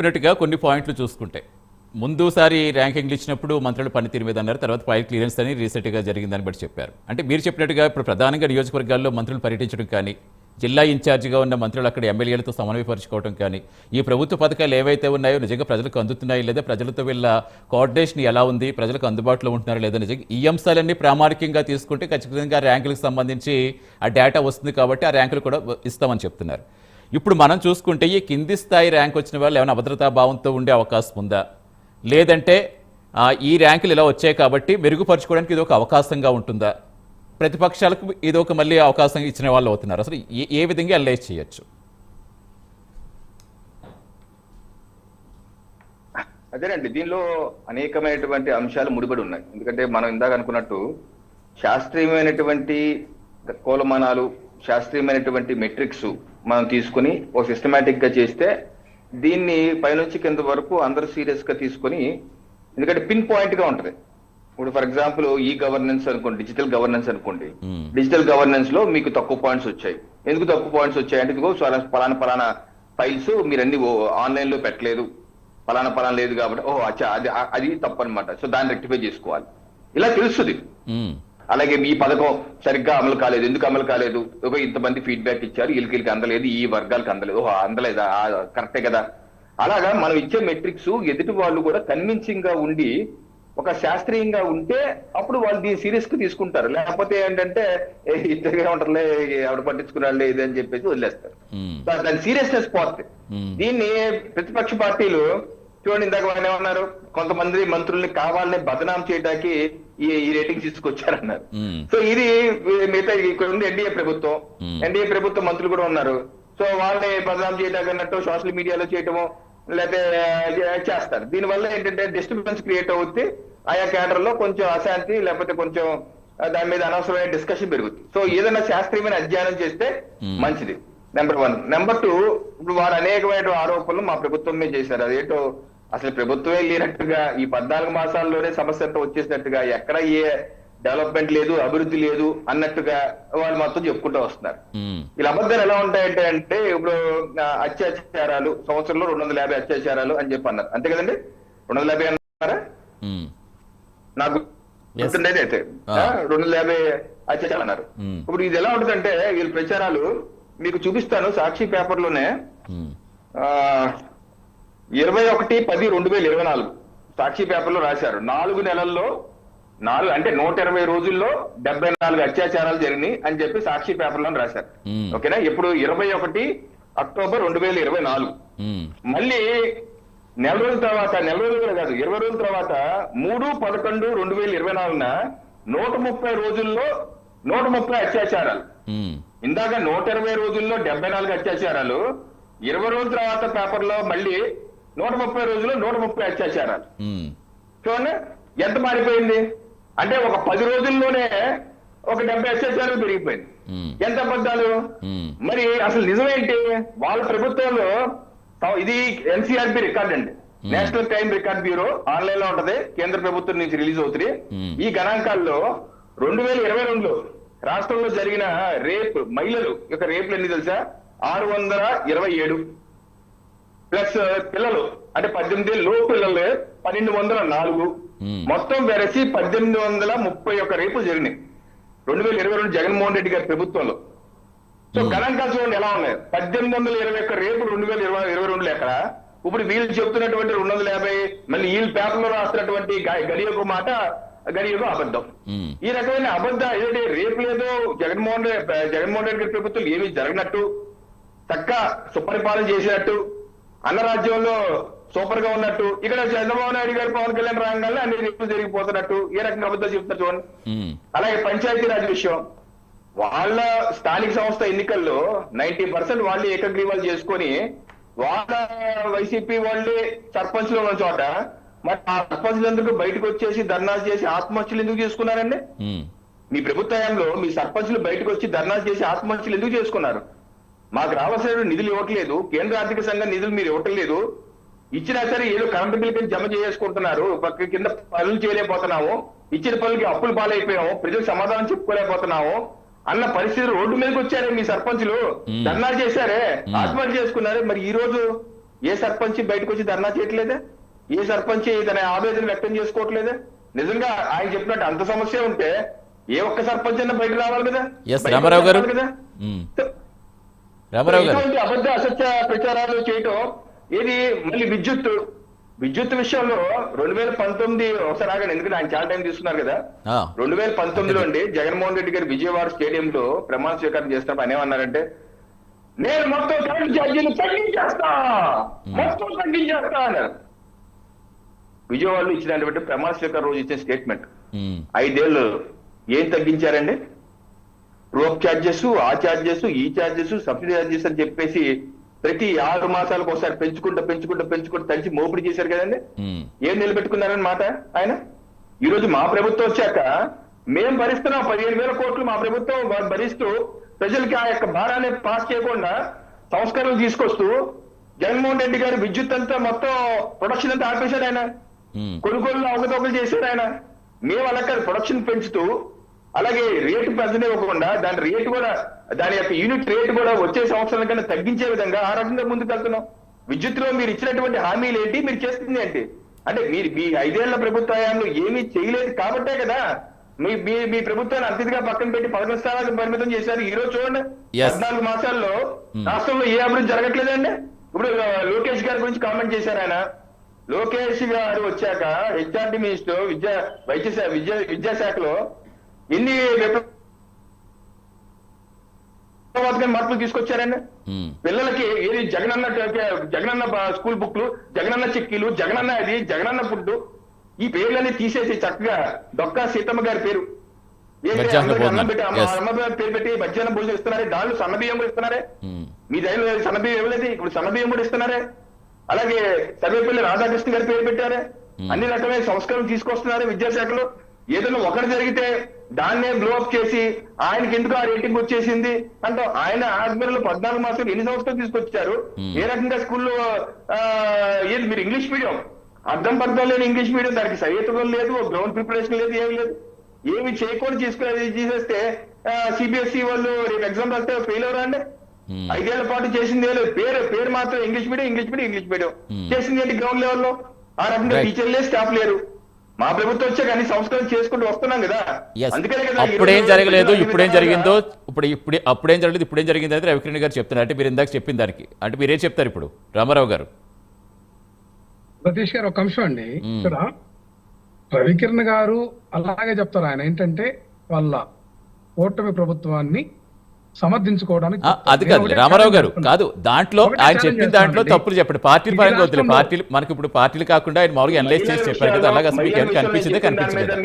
చెప్పినట్టుగా కొన్ని పాయింట్లు చూసుకుంటే. ముందుసారి ర్యాంకింగ్లు ఇచ్చినప్పుడు మంత్రులు పనితీరు మీద అన్నారు తర్వాత ఫైల్ క్లియరెన్స్ అని రీసెంట్గా జరిగిందని బట్టి చెప్పారు. అంటే మీరు చెప్పినట్టుగా ఇప్పుడు ప్రధానంగా నియోజకవర్గాల్లో మంత్రులు పర్యటించడం కానీ జిల్లా ఇన్ఛార్జిగా ఉన్న మంత్రులు అక్కడ ఎమ్మెల్యేలతో సమన్వయపరచుకోవడం కానీ ఈ ప్రభుత్వ పథకాలు ఏవైతే ఉన్నాయో నిజంగా ప్రజలకు అందుతున్నాయి లేదా ప్రజలతో వీళ్ళ కోఆర్డినేషన్ ఎలా ఉంది ప్రజలకు అందుబాటులో ఉంటున్నారా లేదా నిజంగా ఈ అంశాలన్నీ ప్రామాణికంగా తీసుకుంటే ఖచ్చితంగా ర్యాంకులకు సంబంధించి ఆ డేటా వస్తుంది కాబట్టి ఆ ర్యాంకులు కూడా ఇస్తామని చెప్తున్నారు. ఇప్పుడు మనం చూసుకుంటే ఈ కింది స్థాయి ర్యాంక్ వచ్చిన వాళ్ళు ఏమైనా అభద్రతా భావంతో ఉండే అవకాశం ఉందా? లేదంటే ఈ ర్యాంకులు ఇలా వచ్చాయి కాబట్టి మెరుగుపరచుకోవడానికి ఇది ఒక అవకాశంగా ఉంటుందా? ప్రతిపక్షాలకు ఇది ఒక మళ్ళీ అవకాశం ఇచ్చిన వాళ్ళు అవుతున్నారు. అసలు ఏ- ఏ విధంగా అనలైజ్ చేయొచ్చు? అదేనండి. దీనిలో అనేకమైనటువంటి అంశాలు ముడిపడి ఉన్నాయి. ఎందుకంటే మనం ఇందాక అనుకున్నట్టు శాస్త్రీయమైనటువంటి కోలమానాలు శాస్త్రీయమైనటువంటి మెట్రిక్స్ మనం తీసుకుని ఓ సిస్టమేటిక్గా చేస్తే దీన్ని పైనుంచి కింద వరకు అందరూ సీరియస్గా తీసుకొని ఎందుకంటే పిన్ పాయింట్గా ఉంటది. ఇప్పుడు ఫర్ ఎగ్జాంపుల్ ఈ గవర్నెన్స్ అనుకోండి డిజిటల్ గవర్నెన్స్ అనుకోండి. Hmm. డిజిటల్ గవర్నెన్స్లో మీకు తక్కువ పాయింట్స్ వచ్చాయి. ఎందుకు తక్కువ పాయింట్స్ వచ్చాయి అంటే ఇదిగో చాలా పలానా పలానా ఫైల్స్ మీరు అన్ని ఆన్లైన్లో పెట్టలేదు. పలానా పలానా లేదు కాబట్టి ఓ అచ్చా అది అది తప్పు అనమాట సో దాన్ని రెక్టిఫై చేసుకోవాలి. ఇలా తెలుస్తుంది. ఉమ్, అలాగే మీ పథకం సరిగ్గా అమలు కాలేదు. ఎందుకు అమలు కాలేదు? ఒక ఇంతమంది ఫీడ్బ్యాక్ ఇచ్చారు. వీళ్ళకి అందలేదు. ఈ వర్గాలకు అందలేదు. ఓహో అందలేదా? కరెక్టే కదా. అలాగా మనం ఇచ్చే మెట్రిక్స్ ఎదుటి వాళ్ళు కూడా కన్విన్సింగ్గా ఉండి ఒక శాస్త్రీయంగా ఉంటే అప్పుడు వాళ్ళు దీన్ని సీరియస్గా తీసుకుంటారు. లేకపోతే ఏంటంటే ఇద్దరుగా ఉంటారులే ఎవరు పట్టించుకున్నాళ్ళే ఇది అని చెప్పేసి వదిలేస్తారు. దాని సీరియస్నెస్ పోతుంది ఉమ్, దీన్ని ప్రతిపక్ష పార్టీలు చూడండి ఇందాక ఆయన ఏమన్నారు? కొంతమంది మంత్రుల్ని కావాలని బదనాం చేయడానికి ఈ ఈ రేటింగ్స్ తీసుకొచ్చారన్నారు. సో ఇది మిగతా ఇక్కడ ఉంది ఎన్డీఏ ప్రభుత్వం. ఎన్డీఏ ప్రభుత్వం మంత్రులు కూడా ఉన్నారు. సో వాళ్ళని బదనాం చేయడానికి అన్నట్టు సోషల్ మీడియాలో చేయటము లేకపోతే చేస్తారు. దీనివల్ల ఏంటంటే డిస్టర్బెన్స్ క్రియేట్ అవుతుంది ఆయా కేడర్లో కొంచెం అశాంతి లేకపోతే కొంచెం దాని మీద అనవసరమైన డిస్కషన్ పెరుగుతుంది సో ఏదైనా శాస్త్రీయమైన అధ్యయనం చేస్తే. మంచిది. Number one. నెంబర్ టూ ఇప్పుడు వారు అనేకమైన ఆరోపణలు మా ప్రభుత్వం మీద చేశారు. అదేంటో అసలు ప్రభుత్వమే లేనట్టుగా ఈ పద్నాలుగు మాసాల్లోనే సమస్య అంతా వచ్చేసినట్టుగా ఎక్కడ ఏ డెవలప్మెంట్ లేదు అభివృద్ధి లేదు అన్నట్టుగా వాళ్ళు మొత్తం చెప్పుకుంటూ వస్తున్నారు. ఇలా అబద్ధాలు ఎలా ఉంటాయంటే అంటే ఇప్పుడు అత్యాచారాలు సంవత్సరంలో రెండు వందల యాభై అత్యాచారాలు అని చెప్పి అన్నారు. అంతే కదండి? రెండు వందల యాభై అన్నారా? నాకు. గుర్తుండేది అయితే. రెండు వందల యాభై అత్యాచారాలు అన్నారు. ఇప్పుడు ఇది ఎలా ఉంటుందంటే వీళ్ళ ప్రచారాలు మీకు చూపిస్తాను సాక్షి పేపర్లోనే ఉమ్, ఆ, ఇరవై ఒకటి పది రెండు వేల ఇరవై నాలుగు. సాక్షి పేపర్లో రాశారు. నాలుగు నెలల్లో నాలుగు అంటే నూట ఇరవై రోజుల్లో డెబ్బై నాలుగు అత్యాచారాలు జరిగినాయి అని చెప్పి సాక్షి పేపర్లో రాశారు. ఓకేనా? ఇప్పుడు ఇరవై ఒకటి అక్టోబర్ రెండు వేల ఇరవై నాలుగు. మళ్ళీ నెల రోజుల తర్వాత నెల రోజులు కూడా కాదు ఇరవై రోజుల తర్వాత మూడు పదకొండు రెండు వేల ఇరవై నాలుగున నూట ముప్పై రోజుల్లో నూట ముప్పై అత్యాచారాలు. ఇందాక నూట ఇరవై రోజుల్లో డెబ్బై నాలుగు అత్యాచారాలు. ఇరవై రోజుల తర్వాత పేపర్లో మళ్ళీ నూట ముప్పై రోజుల్లో నూట ముప్పై అత్యాచారాలు. చూడండి ఎంత మారిపోయింది? అంటే ఒక పది రోజుల్లోనే ఒక డెబ్బై అత్యాచారాలు పెరిగిపోయింది. ఎంత అబద్ధాలు? మరి అసలు నిజమేంటి? వాళ్ళ ప్రభుత్వంలో ఇది ఎన్సీఆర్బి రికార్డ్ అండి. నేషనల్ క్రైమ్ రికార్డ్ బ్యూరో ఆన్లైన్లో ఉంటది కేంద్ర ప్రభుత్వం నుంచి రిలీజ్ అవుతుంది. ఈ గణాంకాల్లో రెండు వేల ఇరవై రెండులో రాష్ట్రంలో జరిగిన రేప్ మహిళలు యొక్క రేపులు ఎన్ని తెలుసా? ఆరు వందల ఇరవై ఏడు. ప్లస్ పిల్లలు. అంటే పద్దెనిమిది లో పిల్లలు పన్నెండు వందల నాలుగు. మొత్తం వెరసి పద్దెనిమిది వందల ముప్పై ఒక్క రేపులు జరిగినాయి. రెండు వేల ఇరవై రెండు జగన్మోహన్ రెడ్డి గారి ప్రభుత్వంలో. సో. గణాంకాలు చూడండి ఎలా ఉన్నాయి. పద్దెనిమిది వందల ఇరవై ఒక్క రేపు రెండు వేల ఇరవై ఇరవై రెండులో ఎక్కడ? ఇప్పుడు వీళ్ళు చెప్తున్నటువంటి రెండు వందల యాభై మళ్ళీ వీళ్ళు పేపర్లో రాస్తున్నటువంటి గడియకు మాట గడియకు అబద్ధం. ఈ రకమైన అబద్ధ ఏదంటే రేపు లేదో. జగన్మోహన్ రెడ్డి జగన్మోహన్ రెడ్డి గారి ప్రభుత్వం ఏమీ జరగనట్టు. చక్క సుపరిపాలన చేసినట్టు. అన్న రాజ్యంలో సూపర్గా ఉన్నట్టు ఇక్కడ చంద్రబాబు నాయుడు గారు పవన్ కళ్యాణ్ రాగానే అన్ని రేపులు జరిగిపోతున్నట్టు ఏ రకంగా అబద్ధాలు చెప్తున్నారు చూడండి. అలాగే పంచాయతీరాజ్ విషయం. వాళ్ళ స్థానిక సంస్థ ఎన్నికల్లో నైన్టీ పర్సెంట్ వాళ్ళు ఏకగ్రీవాలు చేసుకొని వాళ్ళ వైసీపీ వాళ్ళే సర్పంచ్లు ఉన్న చోట మరి ఆ సర్పంచ్లు ఎందుకు బయటకు వచ్చేసి ధర్నాలు చేసి ఆత్మహత్యలు ఎందుకు చేసుకున్నారండి? మీ ప్రభుత్వ హయాంలో మీ సర్పంచ్లు బయటకు వచ్చి ధర్నాలు చేసి ఆత్మహత్యలు ఎందుకు చేసుకున్నారు? మాకు రావాల్సిన నిధులు ఇవ్వట్లేదు. కేంద్ర ఆర్థిక సంఘం నిధులు మీరు ఇవ్వటం లేదు ఇచ్చినా సరే ఏదో కరెంటు బిల్ కింద జమ చేసుకుంటున్నారు పక్క కింద పనులు చేయలేకపోతున్నాము. ఇచ్చిన పనులకి అప్పులు పాలైపోయాము. ప్రజలకు సమాధానం చెప్పుకోలేకపోతున్నాము. అన్న పరిస్థితి రోడ్డు మీదకి వచ్చారే మీ సర్పంచులు. ధర్నాలు చేశారే. ఆత్మహత్య చేసుకున్నారే. మరి ఈ రోజు ఏ సర్పంచ్ బయటకు వచ్చి ధర్నా చేయట్లేదే? ఏ సర్పంచ్ తన ఆవేదన వ్యక్తం చేసుకోవట్లేదే? నిజంగా ఆయన చెప్పినట్టు అంత సమస్య ఉంటే ఏ ఒక్క సర్పంచ్ అన్న బయటకు రావాలి కదా? రామారావు గారు. కదా. రామారావు గారు. అబద్ధ అసత్య ప్రచారాలు చేయటం ఇది మళ్ళీ విద్యుత్. విద్యుత్ విషయంలో రెండు వేల పంతొమ్మిది ఒకసారి ఆగండి ఎందుకంటే ఆయన చాలా టైం తీసుకున్నారు కదా. రెండు వేల పంతొమ్మిదిలో అండి జగన్మోహన్ రెడ్డి గారు విజయవాడ స్టేడియంలో ప్రమాణ స్వీకారం చేసినప్పుడు ఆయన ఏమన్నారంటే నేను మొత్తం కరెంట్ ఛార్జీలు తగ్గించేస్తా మొత్తం తగ్గించేస్తా అన్నారు. విజయవాడలో ఇచ్చినటువంటి ప్రమాణ స్వీకారం రోజు ఇచ్చిన స్టేట్మెంట్. ఐదేళ్ళు ఏం తగ్గించారండి? రోప్ ఛార్జెస్ ఆ ఛార్జెస్ ఈ ఛార్జెస్ సబ్సిడీ ఛార్జెస్ అని చెప్పేసి ప్రతి ఆరు మాసాలకు ఒకసారి పెంచుకుంటూ పెంచుకుంటూ పెంచుకుంటూ తడిచి మోపిడి చేశారు కదండి మ్మ్. ఏం నిలబెట్టుకున్నారని మాట ఆయన ఈ రోజు మా ప్రభుత్వం వచ్చాక మేం భరిస్తున్నాం పదిహేను వేల కోట్లు మా ప్రభుత్వం భరిస్తూ ప్రజలకి ఆ యొక్క భారాన్ని పాస్ చేయకుండా సంస్కరణలు తీసుకొస్తూ జగన్మోహన్ రెడ్డి గారు విద్యుత్ అంతా మొత్తం ప్రొడక్షన్ అంతా ఆపేశాడు ఆయన మ్మ్. కొనుగోలు అవకతవకలు చేశాడు ఆయన మేము అలా ప్రొడక్షన్ పెంచుతూ అలాగే రేటు పెంచనివ్వకుండా దాని రేటు కూడా దాని యొక్క యూనిట్ రేటు కూడా వచ్చే సంవత్సరాల కన్నా తగ్గించే విధంగా ఆ రకంగా ముందుకు వెళ్తున్నాం విద్యుత్తులో మీరు ఇచ్చినటువంటి హామీలు ఏంటి? మీరు చేస్తుంది ఏంటి? అంటే మీరు మీ ఐదేళ్ళ ప్రభుత్వ హయాంలో ఏమీ చేయలేదు కాబట్టే కదా మీ మీ మీ ప్రభుత్వాన్ని అతిథిగా పక్కన పెట్టి పదకొండు స్థానాలకు పరిమితం చేశారు. ఈ రోజు చూడండి. పద్నాలుగు మాసాల్లో రాష్ట్రంలో ఏ అభివృద్ధి జరగట్లేదండి? ఇప్పుడు లోకేష్ గారి గురించి కామెంట్ చేశారు ఆయన. లోకేష్ గారు వచ్చాక హెచ్ఆర్డి మినిస్టర్ విద్యా వైద్య విద్యా విద్యాశాఖలో ఎన్ని విప్లవాత్మక మార్పులు తీసుకొచ్చారండి. పిల్లలకి ఏది జగనన్న జగనన్న స్కూల్ బుక్లు జగనన్న చిక్కీలు జగనన్న అది జగనన్న ఫుడ్ ఈ పేర్లన్నీ తీసేసి చక్కగా డొక్కా సీతమ్మ గారి పేరు. అన్నం. పెట్టి అమ్మ పేరు పెట్టి మధ్యాహ్నం భోజనం ఇస్తున్నారే దానిలో సన్న బియ్యం కూడా ఇస్తున్నారే. మీ దగ్గర సన్నబియ్యం ఇవ్వలేదు ఇప్పుడు సన్నబియ్యం కూడా ఇస్తున్నారే. అలాగే సర్వేపల్లి రాధాకృష్ణ గారి పేరు పెట్టారే. అన్ని రకమైన సంస్కరణలు తీసుకొస్తున్నారు విద్యాశాఖలో. ఏదైనా ఒకటి జరిగితే దాన్నే బ్లో అప్ చేసి ఆయనకి ఎందుకు ఆ రేటింగ్ వచ్చేసింది? అంటే ఆయన ఆధ్వర్యంలో పద్నాలుగు మాసాలు ఎన్ని సంవత్సరాలు తీసుకొచ్చారు? ఏ రకంగా స్కూల్లో ఏది మీరు ఇంగ్లీష్ మీడియం అర్థం పర్థం లేని ఇంగ్లీష్ మీడియం దానికి సహేతుకం లేదు గ్రౌండ్ ప్రిపరేషన్ లేదు ఏమీ లేదు. ఏమి చేయకుండా తీసుకుని చేసేస్తే సిబిఎస్ఈ వాళ్ళు రేపు ఎగ్జామ్ రాస్తే ఫెయిల్ అవరా అండి? మ్మ్. ఐదేళ్ళ పాటు చేసింది ఏం లేదు. పేరు పేరు మాత్రం English medium English medium English medium Hmm. చేసింది ఏంటి గ్రౌండ్ లెవెల్లో ఆ రకంగా. టీచర్లే స్టాఫ్ లేరు. మా ప్రభుత్వం వచ్చాక అన్ని సంస్కరణ చేసుకుంటూ వస్తున్నాం కదా. అందుకనే కదా అప్పుడేం జరగలేదు ఇప్పుడేం జరిగిందో ఇప్పుడు ఇప్పుడే అప్పుడేం జరగలేదు ఇప్పుడేం జరిగింది అయితే రవికిరణ్ గారు చెప్తున్నారు. అంటే మీరు ఇందాక చెప్పిన దానికి. అంటే మీరేం చెప్తారు ఇప్పుడు? రామారావు గారు. సతీష్ గారు ఒక అంశం అండి. ఇక్కడ రవికిరణ్ గారు అలాగే చెప్తారు ఆయన. ఏంటంటే వాళ్ళ కూటమి ప్రభుత్వాన్ని సమర్థించుకోవడానికి. అది కాదు రామారావు గారు. కాదు దాంట్లో ఆయన చెప్పిన దాంట్లో. తప్పులు చెప్పండి పార్టీల పరంగా వద్దులే రాష్ట్రంలో- పార్టీలు మనకి ఇప్పుడు పార్టీలు కాకుండా ఆయన మామూలుగా అనలైజ్ చేసి చెప్పారు కదా అలాగే అసలు మీకు కనిపించిందే కనిపించలేదా